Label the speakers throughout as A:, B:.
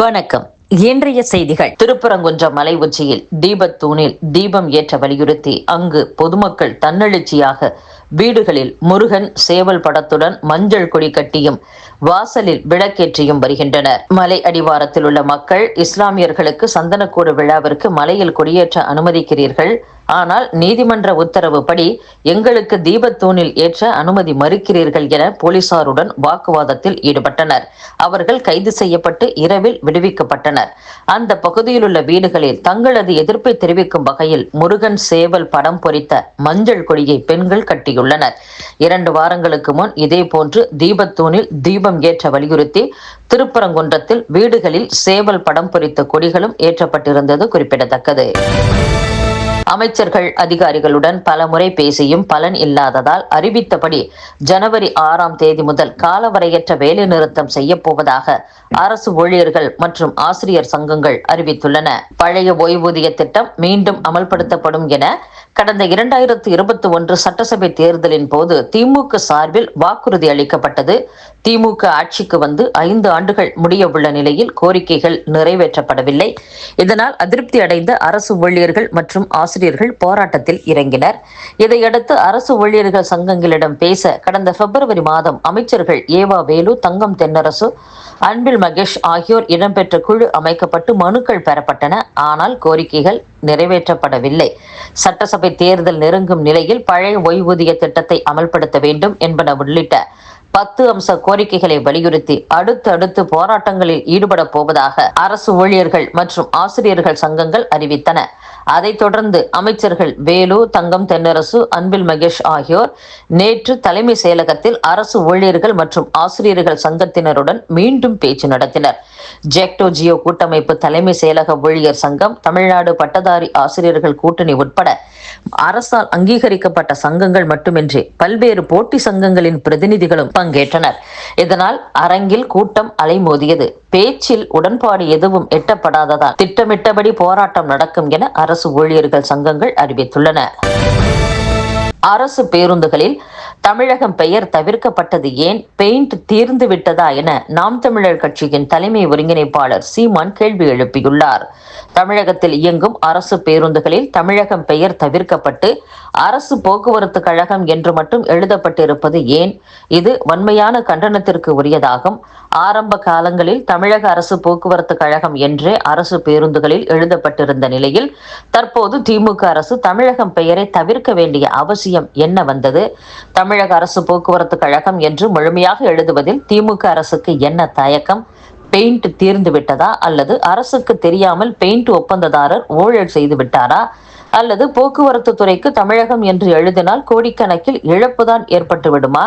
A: வணக்கம். இன்றைய செய்திகள். திருப்பரங்குன்றம் மலை உச்சியில் தீபத்தூணில் தீபம் ஏற்ற வலியுறுத்தி அங்கு பொதுமக்கள் தன்னெழுச்சியாக வீடுகளில் முருகன் சேவல் படத்துடன் மஞ்சள் கொடி கட்டியும் வாசலில் விளக்கேற்றியும் வருகின்றனர். மலை அடிவாரத்தில் உள்ள மக்கள் இஸ்லாமியர்களுக்கு சந்தனக்கூடு விழாவிற்கு மலையில் கொடியேற்ற அனுமதிக்கிறீர்கள். ஆனால் நீதிமன்ற உத்தரவுப்படி எங்களுக்கு தீபத்தூணில் ஏற்ற அனுமதி மறுக்கிறீர்கள் என போலீசாருடன் வாக்குவாதத்தில் ஈடுபட்டனர். அவர்கள் கைது செய்யப்பட்டு இரவில் விடுவிக்கப்பட்டனர். அந்த பகுதியில் உள்ள வீடுகளில் தங்களது எதிர்ப்பை தெரிவிக்கும் வகையில் முருகன் சேவல் படம் பொறித்த மஞ்சள் கொடியை பெண்கள் கட்டியுள்ளனர். இரண்டு வாரங்களுக்கு முன் இதே போன்று தீபத்தூணில் தீபம் ஏற்ற வலியுறுத்தி திருப்பரங்குன்றத்தில் வீடுகளில் சேவல் படம் பொறித்த கொடிகளும் ஏற்றப்பட்டிருந்தது குறிப்பிடத்தக்கது. அமைச்சர்கள் அதிகாரிகளுடன் பலமுறை பேசியும் பலன் இல்லாததால் அறிவித்தபடி ஜனவரி ஆறாம் தேதி முதல் காலவரையற்ற வேலைநிறுத்தம் செய்யப்போவதாக அரசு ஊழியர்கள் மற்றும் ஆசிரியர் சங்கங்கள் அறிவித்துள்ளன. பழைய ஓய்வூதிய திட்டம் மீண்டும் அமல்படுத்தப்படும் என கடந்த இரண்டாயிரத்து இருபத்தி ஒன்று சட்டசபை தேர்தலின் போது திமுக சார்பில் வாக்குறுதி அளிக்கப்பட்டது. திமுக ஆட்சிக்கு வந்து ஐந்து ஆண்டுகள் முடிய உள்ள நிலையில் கோரிக்கைகள் நிறைவேற்றப்படவில்லை. இதனால் அதிருப்தி அடைந்த அரசு ஊழியர்கள் மற்றும் ஆசிரியர் ஆசிரியர்கள் போராட்டத்தில் இறங்கினர். இதையடுத்து அரசு ஊழியர்கள் சங்கங்களிடம் பேச கடந்த பிப்ரவரி மாதம் அமைச்சர்கள் ஏவா வேலு தங்கம் தென்னரசு அன்பில் மகேஷ் ஆகியோர் இடம்பெற்ற குழு அமைக்கப்பட்டு மனுக்கள் பெறப்பட்டன. ஆனால் கோரிக்கைகள் நிறைவேற்றப்படவில்லை. சட்டசபை தேர்தல் நெருங்கும் நிலையில் பழைய ஓய்வூதிய திட்டத்தை அமல்படுத்த வேண்டும் என்பன உள்ளிட்ட பத்து அம்ச கோரிக்கைகளை வலியுறுத்தி அடுத்தடுத்து போராட்டங்களில் ஈடுபட போவதாக அரசு ஊழியர்கள் மற்றும் ஆசிரியர்கள் சங்கங்கள் அறிவித்தன. அதைத் தொடர்ந்து அமைச்சர்கள் வேலு தங்கம் தென்னரசு அன்பில் மகேஷ் ஆகியோர் நேற்று தலைமை செயலகத்தில் அரசு ஊழியர்கள் மற்றும் ஆசிரியர்கள் சங்கத்தினருடன் மீண்டும் பேச்சு நடத்தினர். ஜெக்டோ ஜியோ கூட்டமைப்பு தலைமை செயலக ஊழியர் சங்கம் தமிழ்நாடு பட்டதாரி ஆசிரியர்கள் கூட்டணி உட்பட அரசால் அங்கீகரிக்கப்பட்ட சங்கங்கள் மட்டுமின்றி பல்வேறு போட்டி சங்கங்களின் பிரதிநிதிகளும் பங்கேற்றனர். இதனால் அரங்கில் கூட்டம் அலைமோதியது. பேச்சில் உடன்பாடு எதுவும் எட்டப்படாததால் திட்டமிட்டபடி போராட்டம் நடக்கும் என அரசு ஊழியர்கள் சங்கங்கள் அறிவித்துள்ளன. அரசு பேருந்துகளில் தமிழகம் பெயர் தவிர்க்கப்பட்டது ஏன்? பெயிண்ட் தீர்ந்து விட்டதா என நாம் தமிழர் கட்சியின் தலைமை ஒருங்கிணைப்பாளர் சீமான் கேள்வி எழுப்பியுள்ளார். தமிழகத்தில் இயங்கும் அரசு பேருந்துகளில் தமிழகம் பெயர் தவிர்க்கப்பட்டு அரசு போக்குவரத்து கழகம் என்று மட்டும் எழுதப்பட்டிருப்பது ஏன்? இது வன்மையான கண்டனத்திற்கு உரியதாகும். ஆரம்ப காலங்களில் தமிழக அரசு போக்குவரத்து கழகம் என்றே அரசு பேருந்துகளில் எழுதப்பட்டிருந்த நிலையில் தற்போது திமுக அரசு தமிழகம் பெயரை தவிர்க்க வேண்டிய அவசியம் என்ன வந்தது? தமிழக அரசு போக்குவரத்து கழகம் என்று முழுமையாக எழுதுவதில் திமுக அரசுக்கு என்ன தயக்கம்? பெயிண்ட் தீர்ந்து விட்டதா அல்லது அரசுக்கு தெரியாமல் பெயிண்ட் ஒப்பந்ததாரர் ஊழல் செய்து விட்டாரா? அல்லது போக்குவரத்து துறைக்கு தமிழகம் என்று எழுதினால் கோடிக்கணக்கில் இழப்புதான் ஏற்பட்டு விடுமா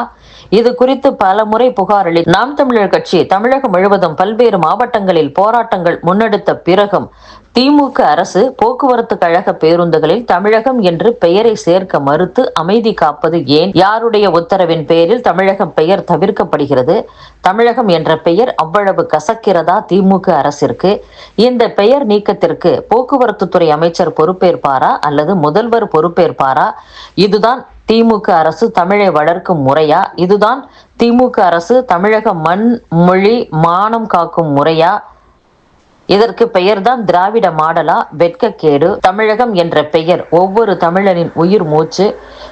A: இது குறித்து பல முறை புகார் அளி நாம் தமிழர் கட்சி தமிழகம் முழுவதும் பல்வேறு மாவட்டங்களில் போராட்டங்கள் முன்னெடுத்த பிறகும் திமுக அரசு போக்குவரத்து கழக பேருந்துகளில் தமிழகம் என்று பெயரை சேர்க்க மறுத்து அமைதி காப்பது ஏன்? யாருடைய உத்தரவின் பெயரில் தமிழகம் பெயர் தவிர்க்கப்படுகிறது? தமிழகம் என்ற பெயர் அவ்வளவு கசக்கிறதா திமுக அரசிற்கு? இந்த பெயர் நீக்கத்திற்கு போக்குவரத்து துறை அமைச்சர் பொறுப்பேற்பாரா? அல்லது முதல்வர் பொறுப்பேற்பாரா? இதுதான் திமுக அரசு தமிழை வளர்க்கும் முறையா? இதுதான் திமுக அரசு தமிழக மண் மொழி மானம் காக்கும் முறையா? இதற்கு பெயர்தான் திராவிட மாடலா வெட்கக்கேடு தமிழகம் என்ற பெயர். ஒவ்வொரு தமிழனின் உயிர் மூச்சு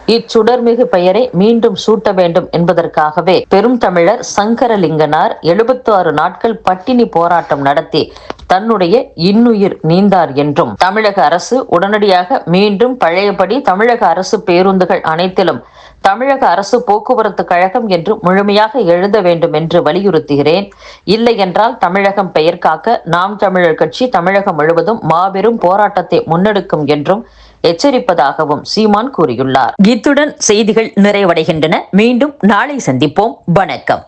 A: இச்சுடர்மிகு பெயரை மீண்டும் சூட்ட வேண்டும் என்பதற்காகவே பெரும் தமிழர் சங்கரலிங்கனார் எழுபத்தி ஆறு நாட்கள் பட்டினி போராட்டம் நடத்தி தன்னுடைய இன்னுயிர் நீந்தார் என்றும் தமிழக அரசு உடனடியாக மீண்டும் பழையபடி தமிழக அரசு பேருந்துகள் அனைத்திலும் தமிழக அரசு போக்குவரத்து கழகம் என்று முழுமையாக எழுத வேண்டும் என்று வலியுறுத்துகிறேன். இல்லை என்றால் தமிழகம் பெயர் காக்க நாம் தமிழர் கட்சி தமிழகம் முழுவதும் மாபெரும் போராட்டத்தை முன்னெடுக்கும் என்றும் எச்சரிப்பதாகவும் சீமான் கூறியுள்ளார். இத்துடன் செய்திகள் நிறைவடைகின்றன. மீண்டும் நாளை சந்திப்போம். வணக்கம்.